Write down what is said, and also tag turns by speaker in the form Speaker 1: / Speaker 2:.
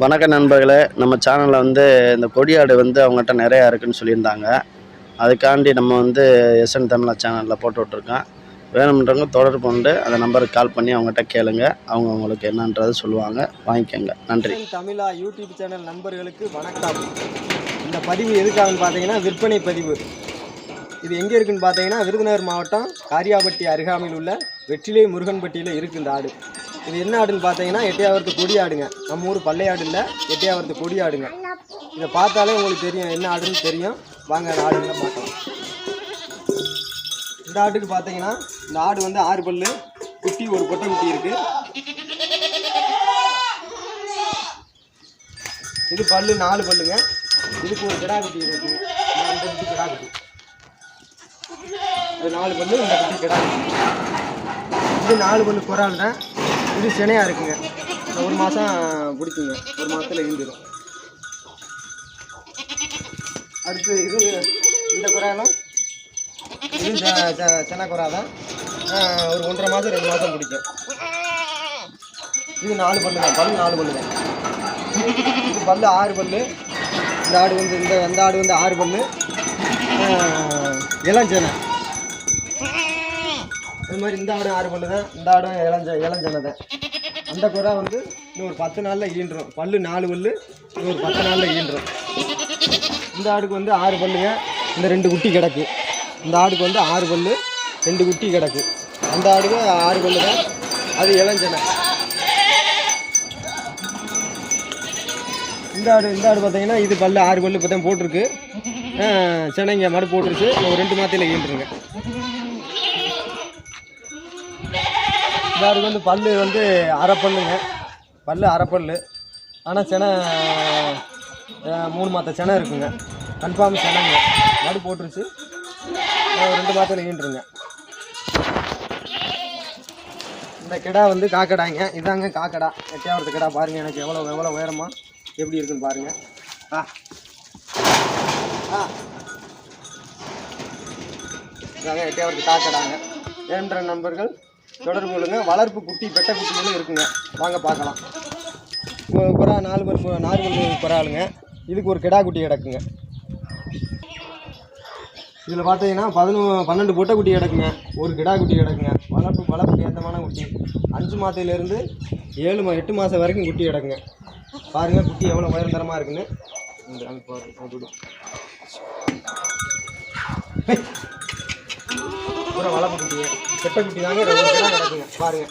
Speaker 1: வணக்க நண்பர்களே நம்ம சேனலில் வந்து இந்த கொடியாடு வந்து அவங்ககிட்ட நிறையா இருக்குதுன்னு சொல்லியிருந்தாங்க. அதுக்காண்டி நம்ம வந்து எஸ்என் தமிழா சேனலில் போட்டு விட்ருக்கோம் வேணுன்றவங்க தொடர்பு கொண்டு அந்த நம்பருக்கு கால் பண்ணி அவங்ககிட்ட கேளுங்க. அவங்க உங்களுக்கு என்னன்றது சொல்லுவாங்க. வாங்கிக்கோங்க. நன்றி.
Speaker 2: தமிழா யூடியூப் சேனல் நண்பர்களுக்கு வணக்கம். இந்த பதிவு எதுக்காகன்னு பார்த்தீங்கன்னா விற்பனை பதிவு. இது எங்கே இருக்குன்னு பார்த்தீங்கன்னா விருதுநகர் மாவட்டம் காரியாபட்டி அருகாமையில் உள்ள வெற்றிலை முருகன்பட்டியில் இருக்குது இந்த ஆடு. இது என்ன ஆடுன்னு பார்த்தீங்கன்னா எட்டையாவரத்து கொடி ஆடுங்க. நம்ம ஊர் பள்ளையாடு இல்லை எட்டையாவரத்து கொடி ஆடுங்க. இதை பார்த்தாலே உங்களுக்கு தெரியும் என்ன ஆடுன்னு தெரியும். வாங்க அந்த ஆடுங்களை பார்க்கலாம். இந்த ஆட்டுக்கு பார்த்தீங்கன்னா இந்த ஆடு வந்து ஆறு பல்லு குட்டி ஒரு பொட்டை குட்டி இருக்குது இது பல்லு நாலு பல்லுங்க. இதுக்கு ஒரு கிடா குட்டி இருக்கு. இந்த குட்டி கிடா குட்டி. இது நாலு பல்லு இந்த குட்டி கிடா குட்டி. இது நாலு பல்லு குறால் தான் இது சினையாக இருக்குங்க. ஒரு மாதம் பிடிக்குங்க. ஒரு மாதத்தில் ஈந்துடும் அடுத்து இது இந்த குறாலும் இது செ- சென குறா தான் ஒரு ஒன்றரை மாதம் ரெண்டு மாதம் பிடிக்கும். இது நாலு பல்லு தான். பல்லு நாலு பல்லு தான். இது பல்லு ஆறு பல்லு. இந்த ஆடு வந்து இந்த இந்த ஆடு வந்து ஆறு பல்லு. இளஞ்சனை. அது மாதிரி இந்த ஆடும் ஆறு பல்லு தான் இந்த ஆடும் இளஞ்ச இளஞ்சனை தான் அந்த குறை வந்து இன்னும் ஒரு பத்து நாளில் ஈன்றோம். பல்லு நாலு பல்லு இன்னும் ஒரு பத்து நாளில் ஈன்றோம். இந்த ஆடுக்கு வந்து ஆறு பல்லுங்க. இந்த ரெண்டு குட்டி கிடக்கு. இந்த ஆடுக்கு வந்து ஆறு பல்லு ரெண்டு குட்டி கிடக்கு. அந்த ஆடுக்கு ஆறு பல்லு தான் அது இளஞ்சனை. இந்த ஆடு இந்த ஆடு பார்த்தீங்கன்னா இது பல்லு ஆறு பல்லு இப்போ தான் போட்டிருக்கு சென்னைங்க மறு போட்டுருச்சு ஒரு ரெண்டு மாதத்தில் ஈன்றுங்க. இந்த வந்து பல் வந்து அரை பல்லுங்க பல்லு அரை ஆனால் செனை மூணு மாத செனை இருக்குங்க. கன்ஃபார்ம் செனைங்க. மறு போட்டுருச்சு. ரெண்டு மாதத்தில் ஈன்றுங்க. இந்த கிடா வந்து காக்கடாங்க. இதாங்க காக்கடா. எட்டையாவது கிடா பாருங்க. எனக்கு எவ்வளோ எவ்வளோ உயரமா எப்படி இருக்குன்னு பாருங்க. ஆ. ஆ. இதாங்க எட்டையாவது காக்கடாங்க. ஏன்ற நண்பர்கள் தொடர்பு கொள்ளுங்க. வளர்ப்பு குட்டி பெட்டை குட்டிகளும் இருக்குங்க. வாங்க பார்க்கலாம். புறா நாலு பல் நாலு பல் புறாளுங்க இதுக்கு ஒரு கிடா குட்டி கிடக்குங்க. இதில் பார்த்தீங்கன்னா பதினோ பன்னெண்டு பொட்டை குட்டி கிடக்குங்க. ஒரு கிடா குட்டி கிடக்குங்க. வளர்ப்பு வளர்ப்புக்கு ஏற்றமான குட்டி. அஞ்சு மாதத்துலேருந்து ஏழு மா எட்டு மாதம் வரைக்கும் குட்டி கிடக்குங்க. பாருங்கள் குட்டி எவ்வளோ உயர்ந்தரமாக இருக்குன்னு. இந்த அங்க வளர்ப்பு குட்டிங்க கெட்ட குட்டி தாங்க. பாருங்கள்